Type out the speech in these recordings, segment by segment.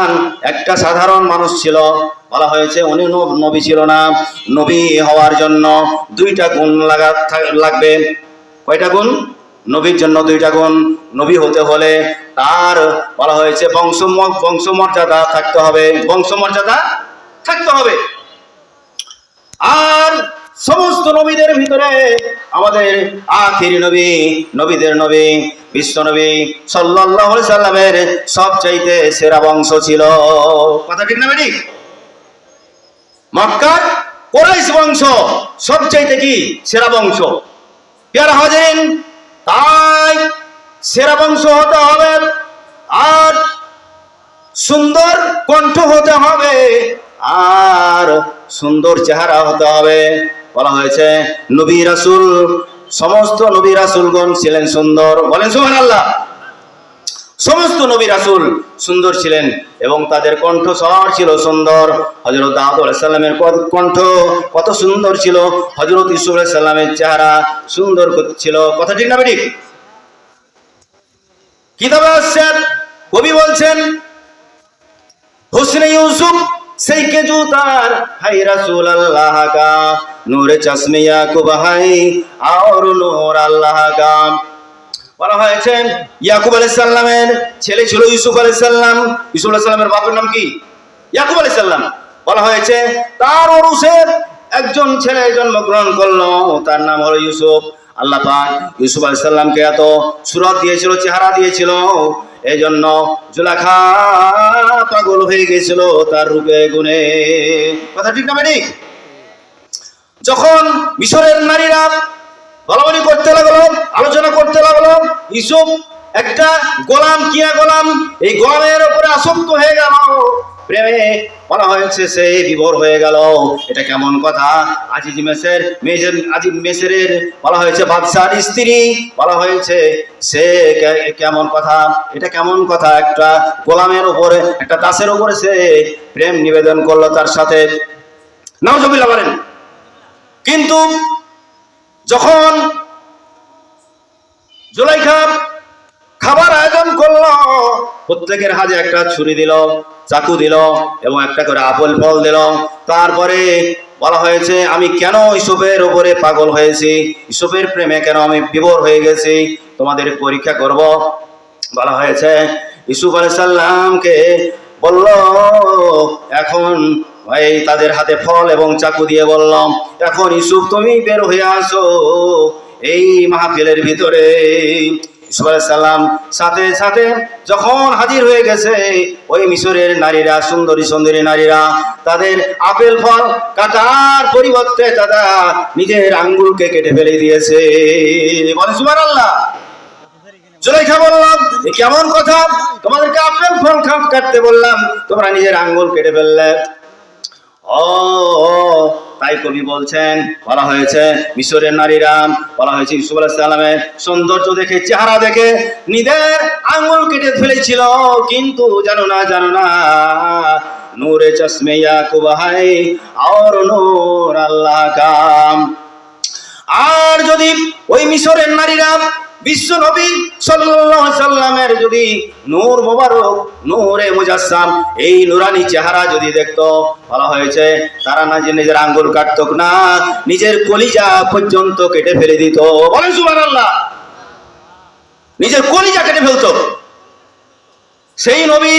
সুলাইমান একটা সাধারণ মানুষ ছিল, বলা হয়েছে উনি নবী ছিল না, নবী হওয়ার জন্য দুইটা গুণ লাগা লাগবে। কয়টা গুণ? নবীর জন্য দুইটা গুণ। নবী হতে হলে তার, বলা হয়েছে বংশ বংশমর্যাদা থাকতে হবে। বংশমর্যাদা থাকতে হবে। আর সমস্ত নবীদের ভিতরে আমাদের আখির নবী, নবীদের নবী, বিশ্ব নবী সাল্লাল্লাহু আলাইহি সাল্লামের সবচাইতে সেরা বংশ ছিল। কথা ঠিক না বেটি? মক্কার কোরাইশ বংশ সবচাইতে কি? সেরা বংশ। পেয়ারা হাজেন, তাই সেরা বংশ হতে হবে আর সুন্দর কণ্ঠ হতে হবে আর সুন্দর চেহারা হতে হবে। বলা হয়েছে, নবী রাসুল, সমস্ত নবী রাসুলগণ ছিলেন সুন্দর। বলেন সুহান আল্লাহ সমস্ত নবী রাসুল সুন্দর ছিলেন এবং তাদের কণ্ঠ স্বর ছিল সুন্দর। হজরত আবু সাল্লামের কণ্ঠ কত সুন্দর ছিল। হজরত ইসুফ সাল্লামের চেহারা সুন্দর ছিল। কথা ঠিক না বেটি কিতাবে আসছে, কবি বলছেন, হুসনে ইউসুফ, সেই কেজু তার হাই রাসূল আল্লাহ নূরে চশমে ইয়াকুব হাই আর নূর আল্লাহ কা বলা হয়েছে, ইয়াকুব আলাইহিস সালামের ছেলে ছিল ইউসুফ আলাইহিস সালাম ইউসুফ আলাইহিস সালামের বাপের নাম কি? ইয়াকুব আলাইহিস সালাম বলা হয়েছে, তার ওরসের একজন ছেলে জন্মগ্রহণ করল, তার নাম হলো ইউসুফ। আল্লাহ পাক ইউসুফ আলাইহিস সালামকে এত সুরত দিয়েছিল, চেহারা দিয়েছিল এই জন্য জুলাখা পাগল হয়ে গেছিল তার রূপে গুণে। কথা ঠিক না মানে যখন মিশরের নারীরা বলাবলি করতে লাগল, আলোচনা করতে লাগল ইসুফ একটা গোলাম, কিয়া গোলাম, এই গোলামের উপরে আসক্ত হয়ে গেল। প্রেমে বলা হয়েছে সে বিভোর হয়ে গেল। এটা কেমন কথা? আজিজ মেসের, মেজের, আজিজ মেসের বলা হয়েছে, বাদশার স্ত্রী বলা হয়েছে, সে কেমন কথা? এটা কেমন কথা? একটা গোলামের উপরে, একটা দাসের উপরে সে প্রেম নিবেদন করল তার সাথে। নজবিল্লা বলেন কিন্তু যখন জুলাইখা খাবার আয়োজন করল, প্রত্যেকের হাতে একটা ছুরি দিল, চাকু দিল এবং একটা করে আপেল ফল দিল। তারপরে বলা হয়েছে, আমি কেন ইসুফের উপরে পাগল হয়েছি? ইসুফের প্রেমে কেন আমি বিভোর হয়ে গেছি? তোমাদের পরীক্ষা করব। বলা হয়েছে ইসুফ আলাইসাল্লামকে বলল, এখন এই তাদের হাতে ফল এবং চাকু দিয়ে বললাম, এখন ইসুফ তুমি বের হয়ে আসো। এই মাহফিলের ভিতরে ইসুফ সাল্লাম সাথে সাথে যখন হাজির হয়ে গেছে, ওই মিশরের নারীরা, সুন্দরী সুন্দরী নারীরা, তাদের আপেল ফল কাটার পরিবর্তে তারা নিজের আঙ্গুলকে কেটে ফেলে দিয়েছে। বলে সুবার আল্লাহ জুলাইখা বললাম কেমন কথা? তোমাদেরকে আপেল ফল কাটতে বললাম, তোমরা নিজের আঙ্গুল কেটে ফেললে। তাই কবি বলছেন, বলা হয়েছে মিশরের নারীরা, বলা হয়েছে ইসুফ আলাইসাল্লামের সৌন্দর্য দেখে, চেহারা দেখে নিজের আঙুল কেটে ফেলেছিল, কিন্তু জানো না জানো না, নূরে চশমে ইয়াকুব হাই, আর নূর আল্লাহ কাম। আর যদি ওই মিশরের নারীরা বিশ্ব নবী সাল্লামের যদি নূর মোবারক, নূরে মুজাসসাম, এই নুরানি চেহারা যদি দেখতো বলা হয়েছে। তারা না যে নিজের আঙ্গুল কাটতো না, নিজের কলিজা পর্যন্ত কেটে ফেলে দিত। সুবহানাল্লাহ। নিজের কলিজা কেটে ফেলতো। সেই নবী,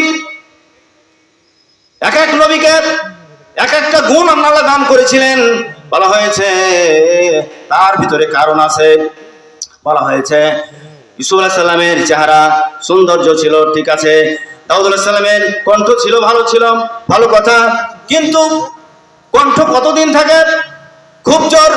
এক এক নবীকে এক একটা গুণ আল্লাহ দান করেছিলেন। বলা হয়েছে। তার ভিতরে কারণ আছে। বলা হয়েছে। ইসুফ সাল্লামের চেহারা সৌন্দর্য ছিল, ঠিক আছে। দাউদ সাল্লামের কণ্ঠ ছিল, ভালো ছিল, ভালো কথা। কিন্তু কণ্ঠ কতদিন থাকে? খুব জোর।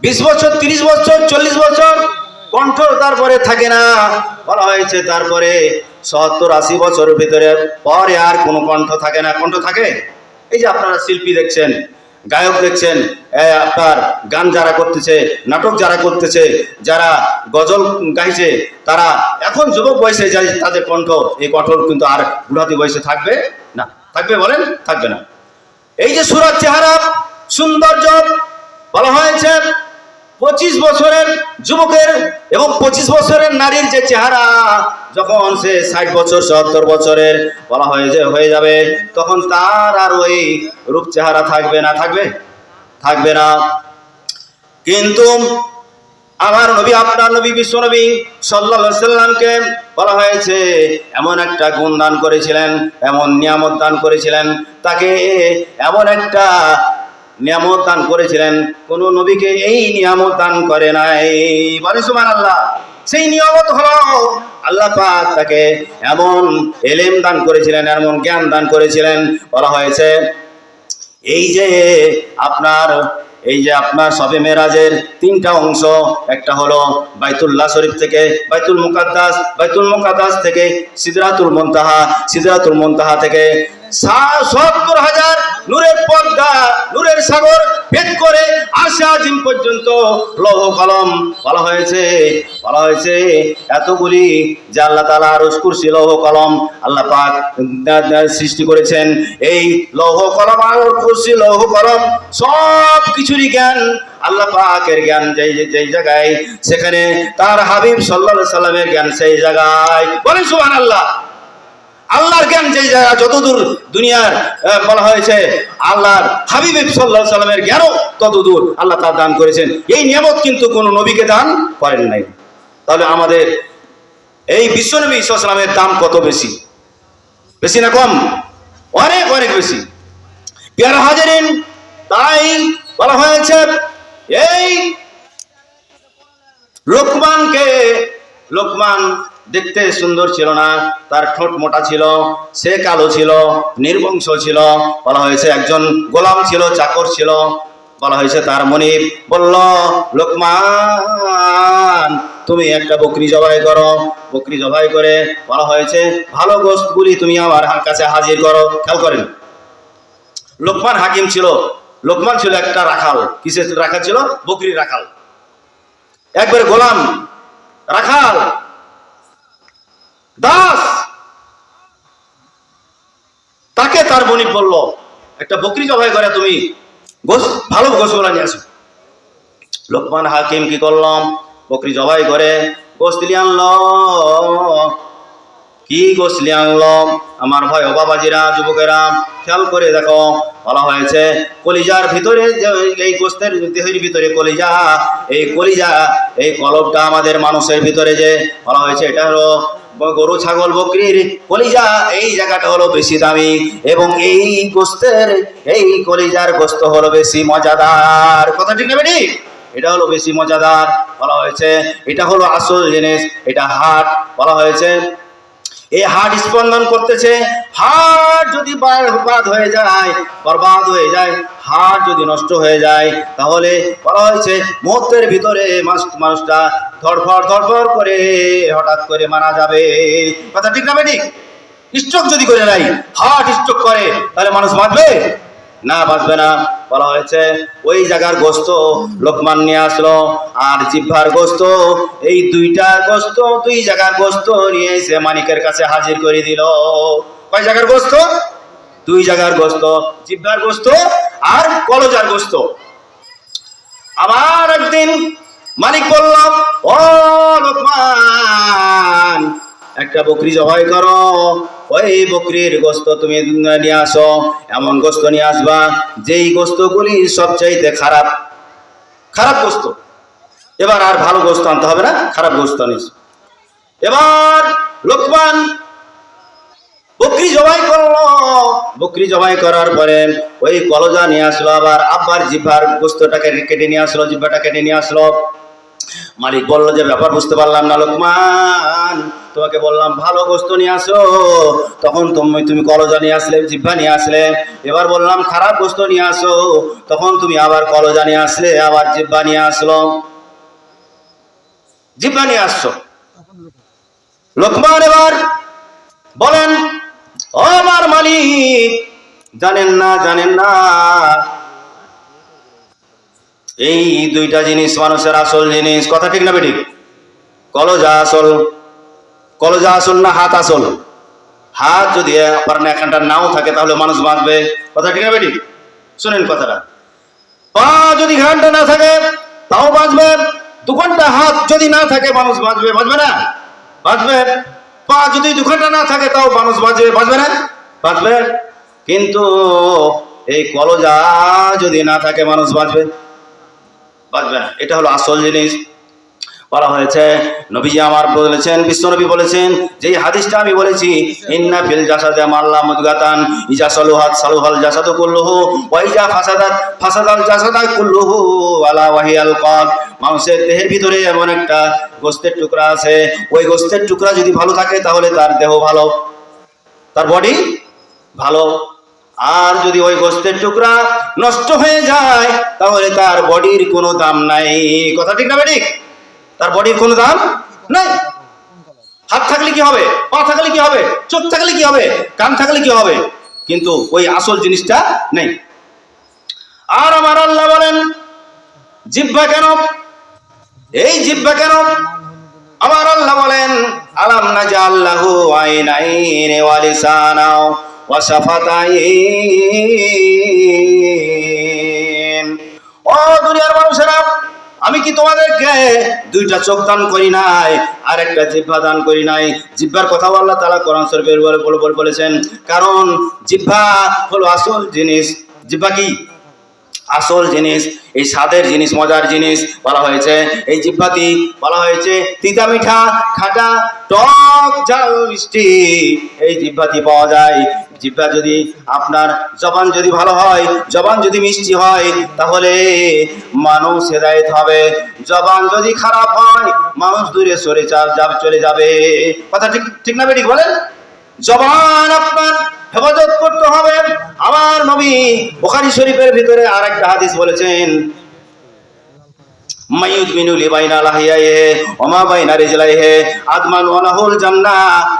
বিশ বছর, তিরিশ বছর, চল্লিশ বছর। কণ্ঠ তারপরে থাকে না। বলা হয়েছে তারপরে সত্তর, আশি বছরের ভিতরে পরে আর কোনো কণ্ঠ থাকে না। কণ্ঠ থাকে? এই যে আপনারা শিল্পী দেখছেন গায়ক দেখছেন আপনার গান যারা করতেছে, নাটক যারা করতেছে, যারা গজল গাইছে, তারা এখন যুবক বয়সে যায় তাদের কণ্ঠ, এই কণ্ঠ কিন্তু আর বুড়াতি বয়সে থাকবে না। থাকবে বলেন? থাকবে না। এই যে সুরাত চেহারা, সৌন্দর্য, বলা হয়েছে পঁচিশ বছরের যুবকের এবং পঁচিশ বছরের নারীর যে চেহারা যখন সে ষাট বছর, সত্তর বছরের, বলা হয় যে হয়ে যাবে, তখন তার আর ওই রূপ চেহারা থাকবে না, থাকবে? থাকবে না। কিন্তু আমার নবী, আপনার নবী, বিশ্ব নবী সাল্লাহ সাল্লামকে বলা হয়েছে, এমন একটা গুণ দান করেছিলেন, এমন নিয়ামত দান করেছিলেন, তাকে এমন একটা নিয়ামত দান করেছিলেন, কোন নবীকে এই নিয়ামত দান করে নাই। বলে সুমান আল্লাহ সেই নিয়ামত হলো আল্লাহ তাকে এমন এলেম দান করেছিলেন, এমন জ্ঞান দান করেছিলেন। বলা হয়েছে, এই যে আপনার, এই যে আপনার সবে মেরাজের তিনটা অংশ, একটা হলো বাইতুল্লাহ শরীফ থেকে, বাইতুল মুকাদ্দাস বাইতুল মুকাদ্দাস থেকে সিদরাতুল মুনতাহা সিদরাতুল মুনতাহা থেকে সত্তর হাজার নূরের পর্দা, নূরের সাগর ভেদ করে আশা আজিম পর্যন্ত লৌহ কলম বলা হয়েছে বলা হয়েছে এতগুলি যে আল্লাহ তালা আরস কুরসি, লৌহ কলম আল্লাহ পাক সৃষ্টি করেছেন। এই লৌহ কলম আর কুরসি, লৌহ কলম সব কিছুরই জ্ঞান আল্লাহ পাকের জ্ঞান যেই যেই জায়গায়, সেখানে তার হাবিব সাল্লাহ সাল্লামের জ্ঞান সেই জায়গায়। বলেন সুবান আল্লাহ আল্লাহর জ্ঞান যে জায়গা, যতদূর দুনিয়ার বলা হয়েছে, আল্লাহর হাবিব সাল্লাহ সাল্লামের জ্ঞানও ততদূর আল্লাহ তার দান করেছেন। এই নিয়ামত কিন্তু কোনো নবীকে দান করেন নাই। তাহলে আমাদের এই বিশ্বনবী ইসলামের দাম কত বেশি? বেশি না কম? অনেক অনেক বেশি। পেয়ারা হাজারিন, তাই বলা হয়েছে, এই লোকমানকে, লোকমান দেখতে সুন্দর ছিল না, তার ঠোঁট মোটা ছিল, সে কালো ছিল, নির্বংশ ছিল, বলা হয়েছে একজন গোলাম ছিল, চাকর ছিল, বলা হয়েছে তার মনিব বলল, লোকমান, তুমি একটা বকরি জবাই করো। বকরি জবাই করে বলা হয়েছে, ভালো গোস্তগুলি তুমি আমার কাছে হাজির করো। খেয়াল করেন। লোকমান হাকিম ছিল, লোকমান ছিল একটা রাখাল। কিসের রাখাল ছিল? বকরির রাখাল। একবার গোলাম, রাখাল দাস! তাকে তার বণিক বলল, একটা বকরি জবাই করে তুমি। গোস, ভালো গোসগুলা নিয়ে আসো। লোকমান হাকিম কি করলাম? বকরি জবাই করে গোসলি আনলো। কি গোসলি আনলো? আমার ভয় বাবাজিরা, যুবকেরা, খেয়াল করে দেখো, বলা হয়েছে, কলিজার ভিতরে এই গোস্তের দেহের ভিতরে কলিজা, এই কলিজা, এই কলবটা আমাদের মানুষের ভিতরে যে, বলা হয়েছে, এটা হলো গরু, ছাগল, বকরির কলিজা, এই জায়গাটা হলো বেশি দামি এবং এই গোস্তের, এই কলিজার গোস্ত হলো বেশি মজাদার। কথা ঠিক নেবে এটা হলো বেশি মজাদার, বলা হয়েছে। এটা হলো আসল জিনিস, এটা হাট, বলা হয়েছে। এই হাট স্পন্দন করতেছে, হাট যদি বাদ হয়ে যায়, বরবাদ হয়ে যায় হাট যদি নষ্ট হয়ে যায়, তাহলে বলা হয়েছে, মুহূর্তের ভিতরে মানুষটা ধরফড় ধরফড় করে হঠাৎ করে মারা যাবে। কথা ঠিক না ঠিক? স্ট্রোক যদি করে নাই হার্ট স্ট্রোক করে, তাহলে মানুষ বাঁচবে? না বাঁচবে না। বলা হয়েছে, ওই জায়গার গোস্ত লোকমান নিয়ে আসলো, আর জিভার গোস্ত, এই দুইটা গোস্ত দুই জায়গার গোস্ত নিয়ে এসে মানিকের কাছে হাজির করে দিল। কয় জায়গার গোস্ত? দুই জায়গার গোস্ত। জিভার গোস্ত আর কলজার গোস্ত। আবার একদিন মালিক বলল লোকমান, একটা বকরি জবাই করো। ওই বকরির গোস্ত তুমি নিয়ে আসো। এমন গোস্ত নিয়ে আসবা, যেই গোস্তগুলি সবচাইতে খারাপ। খারাপ গোস্ত। এবার আর ভালো গোস্ত আনতে হবে না, খারাপ গোস্ত আনিস এবার লোকমান বকরি জবাই করল। বকরি জবাই করার পরে ওই কলজা নিয়ে আসলো আবার, আব্বার জিভার গোস্তটাকে কেটে নিয়ে আসলো জিভাটা কেটে নিয়ে আসলো। মালিক বলল যে, ব্যাপার বুঝতে পারলাম না লোকমান, তোমাকে বললাম ভালো গোস্ত নিয়ে আসো। তখন তুমি তুমি কলজা নিয়ে আসলে জিভা নিয়ে আসলে। এবার বললাম, খারাপ গোস্ত নিয়ে আসো। তখন তুমি আবার কলজা নিয়ে আসলে, আবার জিব্বা নিয়ে আসলো। জিব্বা নিয়ে আসছো। লোকমান এবার বলেন ও আমার মালিক, জানেন না জানেন না। এই দুইটা জিনিস মানুষের আসল জিনিস, কথা ঠিক না বেঠিক? কলজা আসল কলজা আসল না হাত আসল? হাত যদি আপনার এখানটা নাও থাকে, তাহলে মানুষ বাঁচবে। কথা ঠিক না বেঠিক? শোনেন কথাটা। পা যদি ঘানটা না থাকে, তাও বাঁচবে। দু ঘণ্টা হাত যদি না থাকে, মানুষ বাঁচবে। বাঁচবে না? বাঁচবে। পা যদি দুখানটা না থাকে, তাও মানুষ বাঁচবে বাঁচবে না? বাঁচবে কিন্তু এই কলজা যদি না থাকে, মানুষ বাঁচবে বাঁচবে না। এটা হলো আসল জিনিস। বলা হয়েছে। নবীজি আমার বলেছেন, বিশ্বনবী বলেছেন যে হাদিসটা আমি বলেছি, ইন্না ফিল জাসাদে মাল্লা মুদগাতান, ইজা সালুহাত সালুহাল জাসাদু কুল্লুহু, ওয়া ইজা ফাসাদাত ফাসাদাল জাসাদা কুল্লুহু, আলা ওয়াহিয়াল কল মানুষের দেহের ভিতরে এমন একটা গোস্তের টুকরা আছে। ওই গোস্তের টুকরা যদি ভালো থাকে, তাহলে তার দেহ ভালো, তার বডি ভালো। আর যদি ওই গোস্তের টুকরা নষ্ট হয়ে যায়, তাহলে তার বডির কোনো দাম নাই। কথা ঠিক না ঠিক তার বডির কোনো দাম নাই। হাত থাকলে কি হবে? পা থাকলে কি হবে? চোখ থাকলে কি হবে? কান থাকলে কি হবে? কিন্তু ওই আসল জিনিসটা নেই। আর আমার আল্লাহ বলেন, জিব্বা কেন? এই জিব্বা কেন? আমার আল্লাহ বলেন, আলাম না যে আল্লাহ আইনাইন ওয়া লিসানাও কি তোমাদেরকে? দুইটা চোখ দান করি নাই আর একটা জিহ্বা দান করি নাই। জিহ্বার কথা আল্লাহ তাআলা কোরআন শরীফের বলে বলেছেন। কারণ জিহ্বা হলো আসল জিনিস। জিহ্বা কি? আসল জিনিস, এই স্বাদের জিনিস, মজার জিনিস বলা হয়েছে। এই জিব্বাতি বলা হয়েছে তিতা মিঠা, খাটা, টক ঝাল মিষ্টি। এই জিব্বাতি পাওয়া যায় জিব্বা যদি আপনার জবান যদি ভালো হয়, জবান যদি মিষ্টি হয়, তাহলে মানুষ হেদায়েত হবে। জবান যদি খারাপ হয়, মানুষ দূরে সরে চা- যা- চলে যাবে। কথা ঠিক ঠিক না বেঠিক বলেন? জবান আপনার হেফাজত করতে হবে। আমার নবী বুখারী শরীফের ভিতরে আর একটা হাদিস বলেছেন বাইনা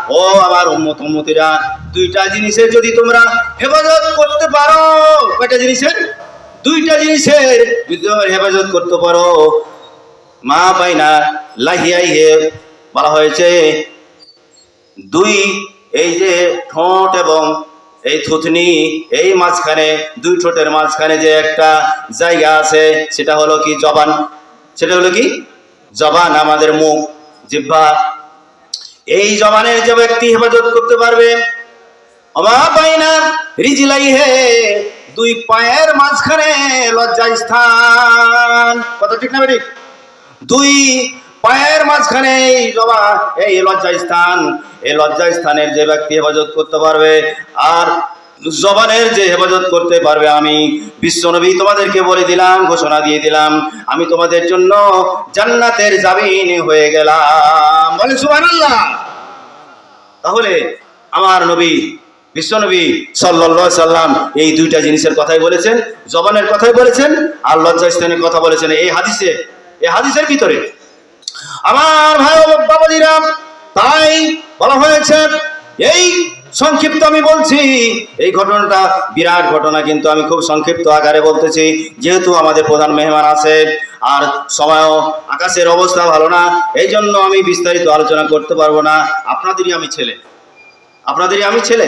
ও দুইটা জিনিসের যদি তোমরা হেফাজত করতে পারো, কয়টা জিনিসের? দুইটা জিনিসের হেফাজত করতে পারো, মা বাইনা লাহিয়াইহে বলা হয়েছে, দুই এই যে ঠোঁট এবং এই থুতনি, এই মাঝখানে, দুই ঠোঁটের মাঝখানে যে একটা জায়গা আছে, সেটা হলো কি জবান? সেটা হলো কি? জবান আমাদের মুখ, জিহ্বা। এই জবানের যে ব্যক্তি হেফাজত করতে পারবে রিজিলাই হে দুই পায়ের মাঝখানে লজ্জা স্থান। কত ঠিক না বেঠিক? দুই পায়ের মাঝখানে এই জবা, এই লজ্জা স্থান। এই লজ্জা স্থানের যে ব্যক্তি হেফাজত করতে পারবে, আর জবানের যে হেফাজত করতে পারবে আমি বিশ্বনবী তোমাদেরকে বলে দিলাম, ঘোষণা দিয়ে দিলাম, আমি তোমাদের জন্য জান্নাতের জামিন হয়ে গেলাম। বলে সুবহানাল্লাহ। তাহলে আমার নবী, বিশ্বনবী আলাইহি সাল্লাম এই দুইটা জিনিসের কথাই বলেছেন, জবানের কথাই বলেছেন, আর লজ্জাস্থানের কথা বলেছেন এই হাদিসে, এই হাদিসের ভিতরে। আমার ভাই ও বাবাজিরা, তাই বলা হয়েছে, এই সংক্ষিপ্ত আমি বলছি, এই ঘটনাটা বিরাট ঘটনা, কিন্তু আমি খুব সংক্ষিপ্ত আকারে বলতেছি, যেহেতু আমাদের প্রধান মেহমান আছে, আর সময়ও আকাশের অবস্থা ভালো না, এই জন্য আমি বিস্তারিত আলোচনা করতে পারব না। আপনাদেরই আমি ছেলে। আপনাদেরই আমি ছেলে।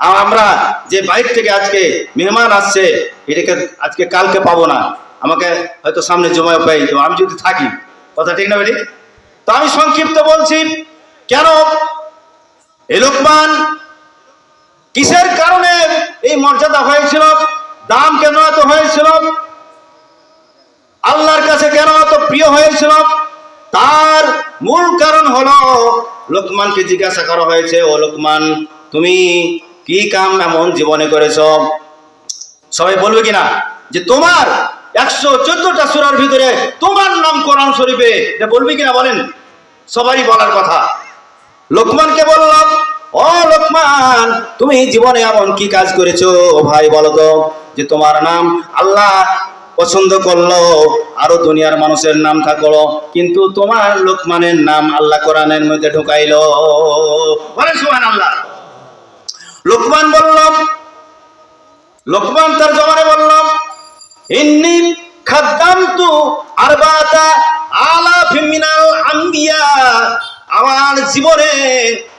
আর আমরা যে বাইক থেকে আজকে মেহমান আসছে, এটাকে আজকে কালকে পাবো না। আমাকে হয়তো সামনে জমায় পাই, তো আমি যদি থাকি। কথা ঠিক না বেটি? তো আমি সংক্ষিপ্ত বলছি, কেন এই লোকমান, কিসের কারণে এই মর্যাদা হয়েছিল? দাম কেন এত হয়েছিল? আল্লাহর কাছে কেন এত প্রিয় হয়েছিল? তার মূল কারণ হলো, লোকমানকে জিজ্ঞাসা করা হয়েছে, ও লোকমান, তুমি কি কাম এমন জীবনে করেছ? সবাই বলবে কিনা? যে তোমার একশো চোদ্দটা সুরার ভিতরে তোমার নাম কোরআন শরীফে বলবি কিনা বলেন? সবারই বলার কথা। লোকমানকে বললাম, ও লোকমান, তুমি জীবনে এমন কি কাজ করেছ? ও ভাই, বলো তো, যে তোমার নাম আল্লাহ পছন্দ করল, আরও দুনিয়ার মানুষের নাম থাকল, কিন্তু তোমার লোকমানের নাম আল্লাহ কোরআনের মধ্যে ঢুকাইলো। আল্লাহ লোকমান বলল লোকমান তার জবানে বললাম, ইন্নি খাদ্দামতু আরবাতা আলাফিম মিনাল আম্বিয়া। আমার জীবনে,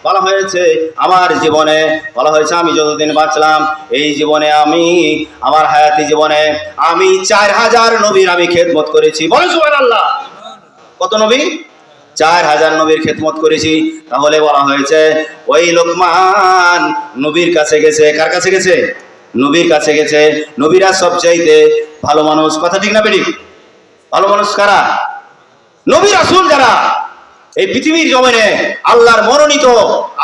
বলা হয়েছে, আমার জীবনে, বলা হয়েছে, আমি যতদিন বাঁচলাম, এই জীবনে আমি, আমার হায়াতি জীবনে, আমি চার হাজার নবীর আমি খেদমত করেছি। বলে সুবহানাল্লাহ। কত নবী? চার হাজার নবীর খেদমত করেছি। তাহলে বলা হয়েছে, ওই লোকমান নবীর কাছে গেছে। কার কাছে গেছে? নবীর কাছে গেছে। নবীরা সবচাইতে ভালো মানুষ। কথা ঠিক না বেটি ভালো মানুষ কারা? নবী রাসূল যারা। এই পৃথিবীর জমিনে আল্লাহর মনোনীত,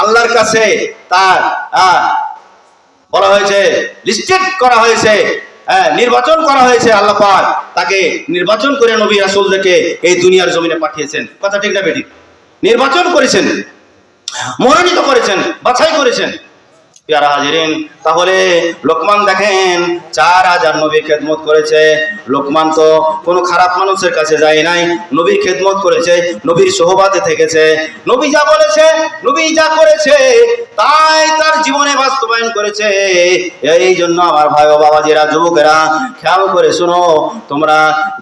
আল্লাহর কাছে তার বলা হয়েছে লিস্টেড করা হয়েছে হ্যাঁ নির্বাচন করা হয়েছে আল্লাহ পাক। তাকে নির্বাচন করে নবী রাসূলদেরকে এই দুনিয়ার জমিনে পাঠিয়েছেন। কথা ঠিক না বেটি নির্বাচন করেছেন, মনোনীত করেছেন, বাছাই করেছেন। পেয়ারা হাজিরিন, তাহলে লোকমান দেখেন, চার হাজার নবীর খেদমত করেছে। লোকমান তো কোনো খারাপ মানুষের কাছে যায় নাই নবীর খেদমত করেছে, নবীর সোহবাতে থেকেছে। নবী যা বলেছে, নবী যা করেছে, তাই তার জীবনে বাস্তবায়ন করেছে। এই জন্য আমার ভাই ও বাবাজিরা, যুবকেরা, খেয়াল করে শোনো, তোমরা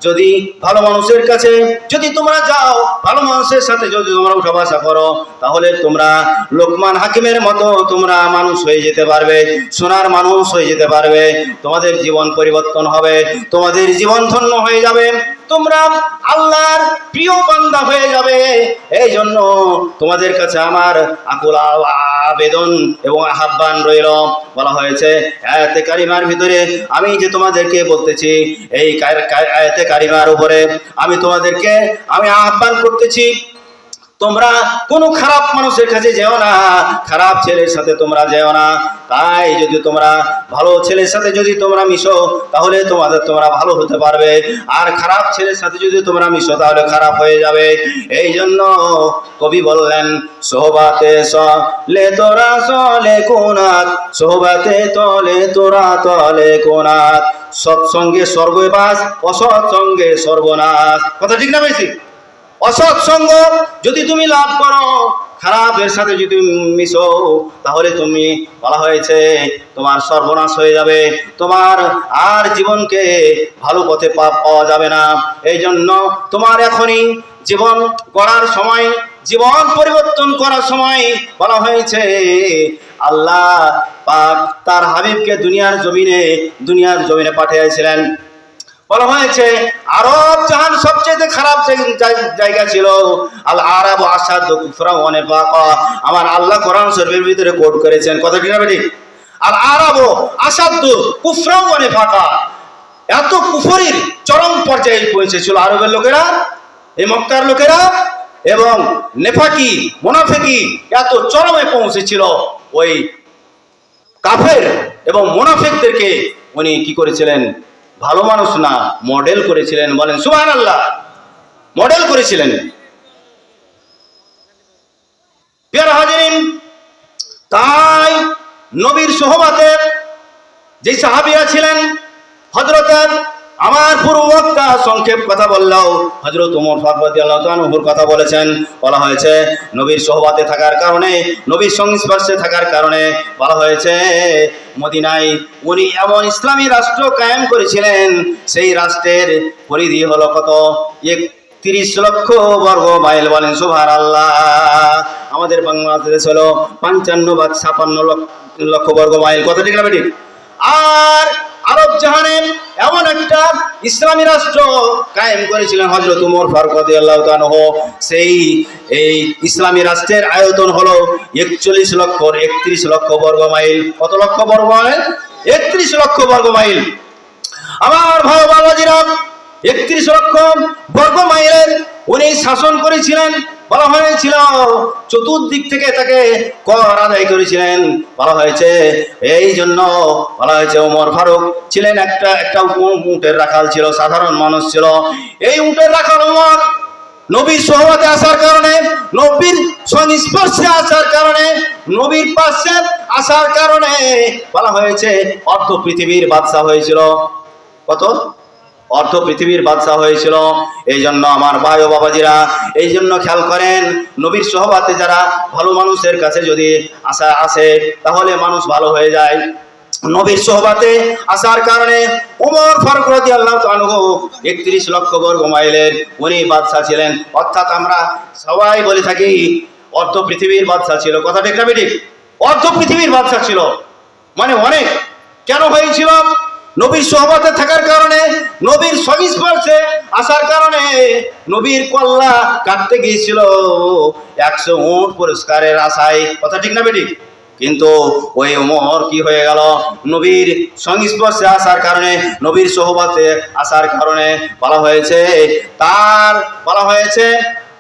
যদি ভালো মানুষের কাছে, যদি তোমরা যাও, ভালো মানুষের সাথে যদি তোমরা উঠা বসা করো, তাহলে তোমরা লোকমান হাকিমের মতো তোমরা মানুষ হয়ে যেতে পারবে, সোনার মানুষ হয়ে যেতে পারবে, তোমাদের জীবন পরিবর্তন হবে, তোমাদের জীবন ধন্য হয়ে যাবে, তোমরা আল্লাহর প্রিয় বান্দা হয়ে যাবে। এই জন্য তোমাদের কাছে আমার আকুল আবেদন এবং আহ্বান রইল। বলা হয়েছে, আয়াতে কারিমার ভিতরে আমি যে তোমাদেরকে বলতেছি, এই আয়াতে কারিমার উপরে আমি তোমাদেরকে আমি আহ্বান করতেছি তোমরা কোনো খারাপ মানুষের কাছে যেও না, খারাপ ছেলের সাথে তোমরা যেও না। তাই যদি তোমরা ভালো ছেলের সাথে যদি তোমরা মিশো, তাহলে তোমাদের তোমরা ভালো হতে পারবে। আর খারাপ ছেলের সাথে যদি তোমরা মিশো, তাহলে খারাপ হয়ে যাবে। এই জন্য কবি বললেন, সোহবাতে সলে তোরা সলে কোনাত। সোহবাতে তলে তোরা তলে কোনাত। সৎসঙ্গে স্বর্গবাস, অসৎসঙ্গে সর্বনাশ কথা ঠিক না বেশি? অসৎ সঙ্গ যদি তুমি লাভ করো, খারাপের সাথে যদি মিশো, তাহলে তুমি, বলা হয়েছে, তোমার সর্বনাশ হয়ে যাবে। তোমার আর জীবনকে ভালো পথে পাওয়া যাবে না। এই জন্য তোমার এখনই জীবন গড়ার সময়, জীবন পরিবর্তন করার সময়, বলা হয়েছে, আল্লাহ পাক তার হাবিবকে দুনিয়ার জমিনে দুনিয়ার জমিনে পাঠিয়েছিলেন। বলা হয়েছে, আরব জাহান সবচেয়ে খারাপ জায়- জায়- জায়গা ছিল। আল আরব আসাদ আমার আল্লাহ কোরআন শরীফের ভিতরে কোট করেছেন। কথা ঠিক না আর আরব আসাদ কুফরা অনেক ফাঁকা এত কুফরির চরম পর্যায়ে পৌঁছেছিল আরবের লোকেরা, এই মক্কার লোকেরা, এবং নেফাকি, মোনাফেকি এত চরমে পৌঁছেছিল। ওই কাফের এবং মোনাফেকদেরকে উনি কি করেছিলেন? ভালো মানুষ না মডেল করেছিলেন বলেন সুহান আল্লাহ মডেল করেছিলেন তাই নবীর সোহবাতের যে সাহাবিয়া ছিলেন হজরতের আমার পুরো বক্তা সংক্ষেপ কথা বললেও হজরত উমর ফারুক আল্লাহ তানুহুর কথা বলেছেন। বলা হয়েছে, নবীর সোহবাতে থাকার কারণে, নবীর সংস্পর্শে থাকার কারণে বলা হয়েছে, মদিনায় উনি এমন ইসলামী রাষ্ট্র কায়েম করেছিলেন, সেই রাষ্ট্রের পরিধি হলো কত? এক তিরিশ লক্ষ বর্গ মাইল বলেন সুভার আল্লাহ আমাদের বাংলাদেশ হলো পঞ্চান্ন বা ছাপান্ন লক্ষ- লক্ষ বর্গ মাইল। কত ঠিক না আর আরব জাহানে এমন একটা ইসলামী রাষ্ট্র কায়েম করেছিলেন হজরত উমর ফারুক আল্লাহ সেই এই ইসলামী রাষ্ট্রের আয়তন হলো একচল্লিশ লক্ষ একত্রিশ লক্ষ বর্গ মাইল। কত লক্ষ বর্গ মাইল? একত্রিশ লক্ষ বর্গ মাইল। আমার ভাই বাবাজিরা একত্রিশ লক্ষ বর্গ মাইলের উনি শাসন করেছিলেন, বলা হয়েছিল, চতুর্দিক থেকে তাকে কর আদায় করেছিলেন। বলা হয়েছে, এই জন্য বলা হয়েছে ওমর ফারুক ছিলেন একটা একটা উটের রাখাল ছিল, সাধারণ মানুষ ছিল। এই উটের রাখাল ওমর নবীর সহমতে আসার কারণে, নবীর সংস্পর্শে আসার কারণে, নবীর পাশে আসার কারণে বলা হয়েছে, অর্ধ পৃথিবীর বাদশা হয়েছিল। কত? অর্ধ পৃথিবীর বাদশা হয়েছিল। এই জন্য আমার ভাই ও বাবাজিরা এই জন্য খেয়াল করেন, নবীর সহবাতে যারা ভালো মানুষের কাছে যদি আসা আসে, তাহলে মানুষ ভালো হয়ে যায়। নবীর সোহবাতে আসার কারণে উমর ফারুক রাজি আল্লাহ একত্রিশ লক্ষ বর্গ মাইলের উনি বাদশাহ ছিলেন। অর্থাৎ আমরা সবাই বলে থাকি, অর্ধ পৃথিবীর বাদশাহ ছিল। কথা ঠিক না বেঠিক? অর্ধ পৃথিবীর বাদশাহ ছিল। মানে অনেক। কেন হয়েছিল? নবীর সহবতে থাকার কারণে, নবীর সংস্পর্শে আসার কারণে নবীর কল্লা কাটতে গিয়েছিল। একশো উট পুরস্কারের আশায়। কথা ঠিক না বেটি? কিন্তু ওই ওমর কি হয়ে গেল? নবীর সংস্পর্শে আসার কারণে, নবীর সহবাতে আসার কারণে বলা হয়েছে, তার বলা হয়েছে,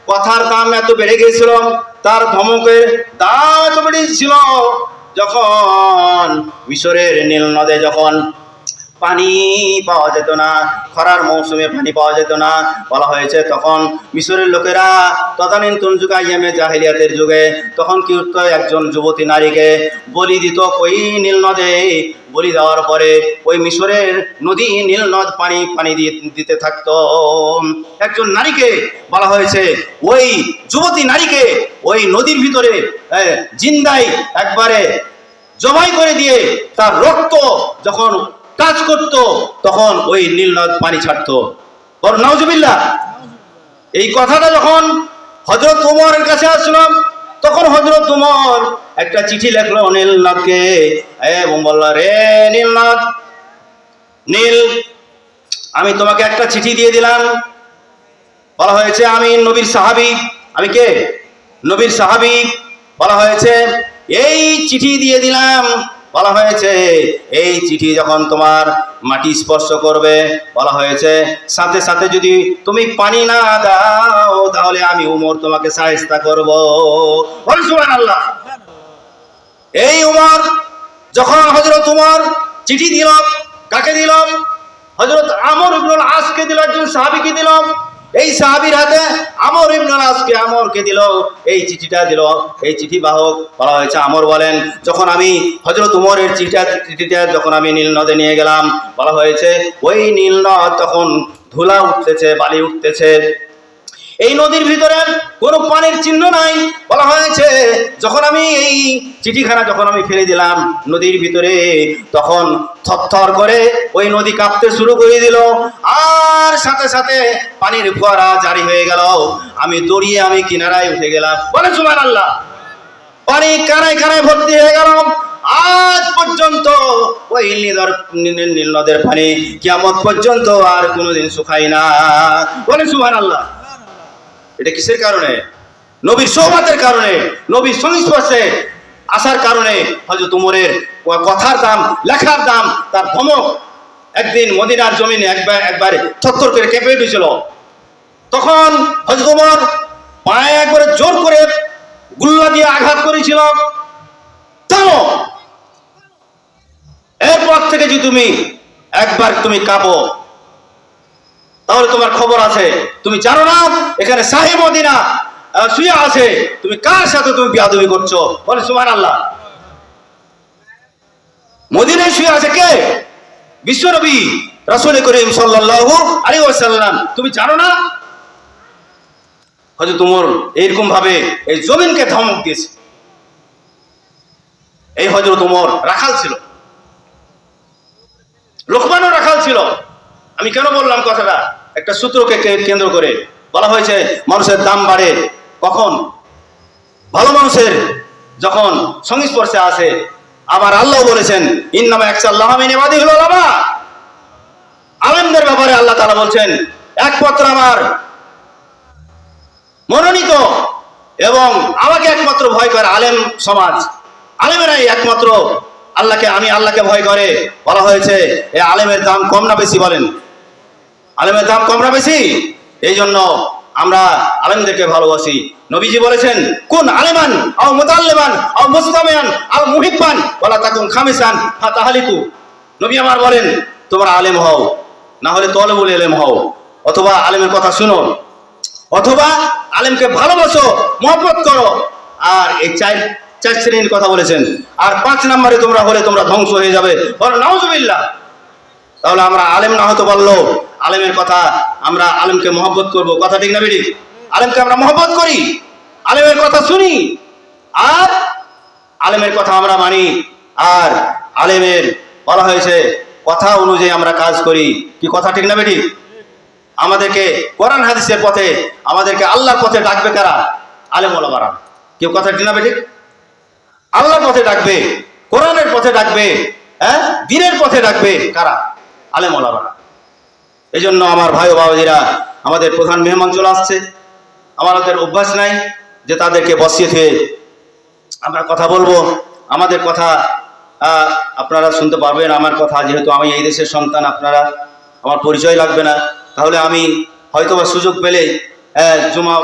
কথার দাম এত বেড়ে গিয়েছিল, তার ধমকের দাম এত বেড়েছিল যখন মিশরের নীল নদে যখন পানি পাওয়া যেত না, খরার মৌসুমে পানি পাওয়া যেত না। বলা হয়েছে, তখন মিশরের লোকেরা তদানীন্তন যুগে আইএমএ জাহিলিয়াতের যুগে তখন কি হতো একজন যুবতী নারীকে বলি দিত, ওই নীল নদে। বলি দেওয়ার পরে ওই মিশরের নদী নীল নদ পানি পানি দিতে থাকতো। একজন নারীকে বলা হয়েছে, ওই যুবতী নারীকে ওই নদীর ভিতরে জিন্দাই একবারে জবাই করে দিয়ে তার রক্ত যখন কাজ করত, তখন ওই নীলনদ পানি ছাড়তো। বল, নাউজুবিল্লাহ। এই কথাটা যখন হজরত উমরের কাছে আসলাম, তখন হজরত উমর একটা চিঠি লেখলো নীলনাথকে বলল, রে নীলনাথ নীল, আমি তোমাকে একটা চিঠি দিয়ে দিলাম। বলা হয়েছে, আমি নবীর সাহাবি। আমি কে? নবীর সাহাবি। বলা হয়েছে, এই চিঠি দিয়ে দিলাম বলা হয়েছে, এই চিঠি যখন তোমার মাটি স্পর্শ করবে, বলা হয়েছে, সাথে সাথে যদি তুমি পানি না দাও, তাহলে আমি উমর তোমাকে সাহেস্তা করব। আল্লাহ এই উমর, যখন হজরত উমর চিঠি দিল, কাকে দিলাম হজরত আমর ইবনুল আসকে দিল, একজন সাহাবিকে দিলাম এই সাহাবির হাতে আমর ইবনুল আসকে আমরকে দিল, এই চিঠিটা দিল, এই চিঠি বাহক বলা হয়েছে, আমর বলেন, যখন আমি হজরত উমরের চিঠিটা চিঠিটা যখন আমি নীল নদে নিয়ে গেলাম, বলা হয়েছে, ওই নীল নদ তখন ধুলা উঠতেছে, বালি উঠতেছে। এই নদীর ভিতরে কোনো পানির চিহ্ন নাই। বলা হয়েছে, যখন আমি এই চিঠিখানা যখন আমি ফেলে দিলাম নদীর ভিতরে, তখন থরথর করে ওই নদী কাঁপতে শুরু করে দিল। আর সাথে সাথে পানির ফোয়ারা জারি হয়ে গেল। আমি দড়িয়ে আমি কিনারায় উঠে গেলাম। বলে সুমান আল্লাহ পানি কানায় কানায় ভর্তি হয়ে গেল। আজ পর্যন্ত ওই নীলর নীল নদের পানি কিয়ামত পর্যন্ত আর কোনোদিন শুকাই না। বলে সুমান আল্লাহ এটা কিসের কারণে? নবীর সোহবাতের কারণে, নবীর সংস্পর্শে আসার কারণে হয়তো তুমরের কথার দাম, লেখার দাম, তার ধমক একদিন মদিনার জমিনে একবার, একবারে ছত্তর করে কেঁপে উঠেছিল। তখন হজরত উমর পায়ে একবারে জোর করে গুল্লা দিয়ে আঘাত করেছিল। এরপর থেকে যদি তুমি একবার তুমি কাঁপো তাহলে তোমার খবর আছে। তুমি জানো না, এখানে সাহেব মদিনা শুয়ে আছে। তুমি কার সাথে তুমি বিয়াদবি করছ? বলে সুমান আল্লাহ মদিনায় শুয়ে আছে কে? বিশ্বনবী রাসূল করিম সাল্লাল্লাহু আলাইহি ওয়াসাল্লাম। তুমি জানো না? হয়তো তোমার এইরকম ভাবে এই জমিনকে ধমক দিয়েছে। এই হজরত উমর রাখাল ছিল। লোকমানও রাখাল ছিল। আমি কেন বললাম কথাটা? একটা সূত্রকে কেন্দ্র করে। বলা হয়েছে, মানুষের দাম বাড়ে। কখন? ভালো মানুষের যখন সংস্পর্শে আসে। আবার আল্লাহ বলেছেন, ইন্নামা একসাল্লাহ মিনিবাদি হলো লামা আলেমদের ব্যাপারে আল্লাহ তাআলা বলছেন, একমাত্র আমার মনোনীত এবং আমাকে একমাত্র ভয় করে আলেম সমাজ। আলেমেরাই একমাত্র আল্লাহকে, আমি আল্লাহকে ভয় করে। বলা হয়েছে এই আলেমের দাম কম না বেশি বলেন। আলেমের দাম কম না বেশি। এই জন্য আমরা আলেমদেরকে ভালোবাসি। নবীজি বলেছেন, কোন আলেমান, আও মুতাল্লিমান, আও মুস্তামিয়ান আও মুহিব্বান, ওয়ালা তাকুন খামিসান, ফাতাহালিকু। নবী আমার বলেন, তোমরা আলেম হও না হলে তলবুল এলেম হও, অথবা আলেমের কথা শুনো, অথবা আলেমকে ভালোবাসো, মহব্বত করো। আর এই চার চার শ্রেণির কথা বলেছেন, আর পাঁচ নম্বরে তোমরা হলে তোমরা ধ্বংস হয়ে যাবে। বলো নাউজুবিল্লাহ। তাহলে আমরা আলেম না হতে পারল আলেমের কথা আমরা আলেমকে মহব্বত করব। কথা ঠিক না বেটি আলেমকে আমরা মহব্বত করি। আলেমের কথা শুনি। আর আলেমের কথা আমরা মানি। আর আলেমের বলা হয়েছে, কথা অনুযায়ী আমরা কাজ করি। কি কথা ঠিক না বেটি আমাদেরকে কোরআন হাদিসের পথে, আমাদেরকে আল্লাহর পথে ডাকবে কারা? আলেম ওলামারা। কেউ কথা ঠিক না বেটি আল্লাহর পথে ডাকবে, কোরআনের পথে ডাকবে হ্যাঁ? দিনের পথে ডাকবে কারা? আলেম ওলামারা এই জন্য আমার ভাই ও বাবাজিরা আমাদের প্রধান মেহমান চলে আসছে। আমাদের অভ্যাস নাই যে তাদেরকে বসিয়ে থুয়ে আমরা কথা বলব। আমাদের কথা আপনারা শুনতে পারবেন। আমার কথা যেহেতু আমি এই দেশের সন্তান, আপনারা, আমার পরিচয় লাগবে না। তাহলে আমি হয়তোবা সুযোগ পেলে জমা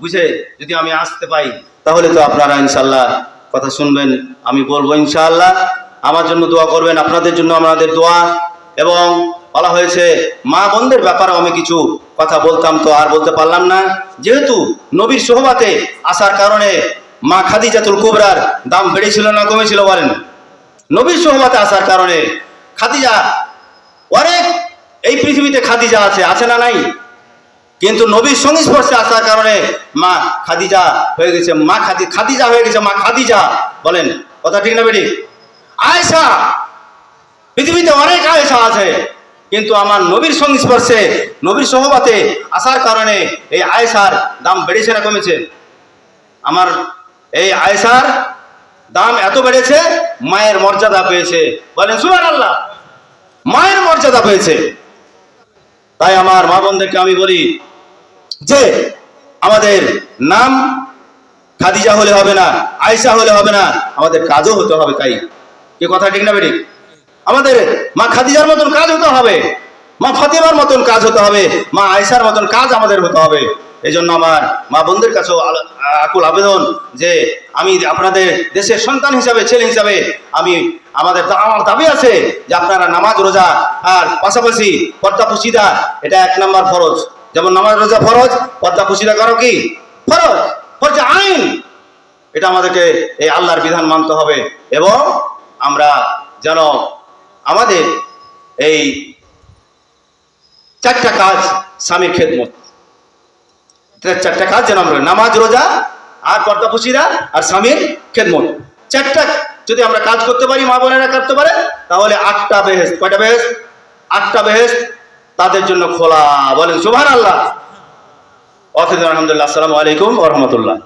বুঝে যদি আমি আসতে পাই, তাহলে তো আপনারা ইনশাল্লাহ কথা শুনবেন, আমি বলব ইনশাআল্লাহ। আমার জন্য দোয়া করবেন, আপনাদের জন্য আমাদের দোয়া। এবং বলা হয়েছে, মা বোনদের ব্যাপারে আমি কিছু কথা বলতাম তো আর বলতে পারলাম না। যেহেতু নবীর সোহবাতে আসার কারণে মা খাদিজাতুল কুবরার দাম বেড়েছিল না কমেছিল বলেন। নবীর সোহবাতে আসার কারণে খাদিজা অনেক এই পৃথিবীতে খাদিজা আছে আছে না নাই? কিন্তু নবীর সংস্পর্শে আসার কারণে মা খাদিজা হয়ে গেছে, মা খাদি খাদিজা হয়ে গেছে, মা খাদিজা বলেন। কথা ঠিক না বেটি আয়সা পৃথিবীতে অনেক আয়সা আছে। কিন্তু আমার নবীর সংস্পর্শে, নবীর সহবাতে আসার কারণে এই আয়সার দাম বেড়েছে না কমেছে? আমার এই আয়সার দাম এত বেড়েছে, মায়ের মর্যাদা পেয়েছে। বলেন সুবান আল্লাহ মায়ের মর্যাদা পেয়েছে। তাই আমার মা বোনদেরকে আমি বলি যে, আমাদের নাম খাদিজা হলে হবে না আয়সা হলে হবে না, আমাদের কাজও হতে হবে তাই। কি কথা ঠিক না বেটি আমাদের মা খাদিজার মতন কাজ হতে হবে, মা ফাতেমার মতন কাজ হতে হবে, মা আয়সার মতন কাজ আমাদের হতে হবে। এই জন্য আমার মা বোনদের কাছেও আকুল আবেদন যে আমি আপনাদের দেশের সন্তান হিসাবে, ছেলে হিসাবে আমি আমাদের আমার দাবি আছে যে আপনারা নামাজ, রোজা আর পাশাপাশি পর্দা পুশিদা, এটা এক নম্বর ফরজ। যেমন নামাজ, রোজা ফরজ, পর্দা পুশিদা করো কি? ফরজ। ফরজ আইন। এটা আমাদেরকে এই আল্লাহর বিধান মানতে হবে। এবং আমরা যেন আমাদের এই চারটা কাজ স্বামীর খেদমত। চারটা কাজ যেন আমরা নামাজ, রোজা আর পর্দা পুশিরা আর স্বামীর খেদমত। চারটা যদি আমরা কাজ করতে পারি, মা বোনেরা করতে পারে, তাহলে আটটা বেহেস কয়টা বেহেস আটটা বেহেস তাদের জন্য খোলা। বলেন সুভান আল্লাহ অফিজ আলহামদুলিল্লাহ। আসসালামু আলাইকুম ওরহমতুল্লাহ